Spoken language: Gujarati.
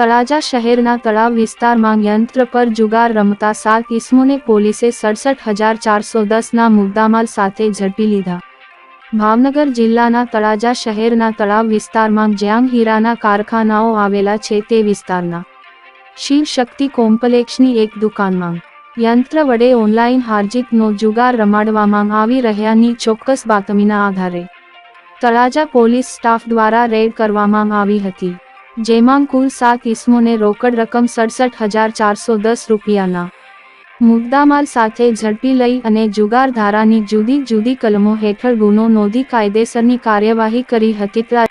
તળાજા શહેરના તળાવ વિસ્તારમાં યંત્ર પર જુગાર રમતા સાત ઇસમોને પોલીસે સડસઠ હજાર ચારસો દસના મુદ્દામાલ સાથે ઝડપી લીધા. ભાવનગર જિલ્લાના તળાજા શહેરના તળાવ વિસ્તારમાં જ્યાં હીરાના કારખાનાઓ આવેલા છે તે વિસ્તારના. શિવ શક્તિ કોમ્પ્લેક્ષની એક દુકાનમાં. યંત્ર વડે ઓનલાઈન હારજીતનો જુગાર રમાડવામાં આવી રહ્યાની ચોક્કસ બાતમીના આધારે. તળાજા પોલીસ સ્ટાફ દ્વારા રેડ કરવામાં આવી હતી. જેમાં કુલ સાત ઇસમોને રોકડ રકમ સડસઠ હજાર ચારસો દસ રૂપિયાના મુદ્દામાલ સાથે ઝડપી લઈ અને જુગાર ધારાની જુદી જુદી કલમો હેઠળ ગુનો નોંધી કાયદેસરની કાર્યવાહી કરી હતી.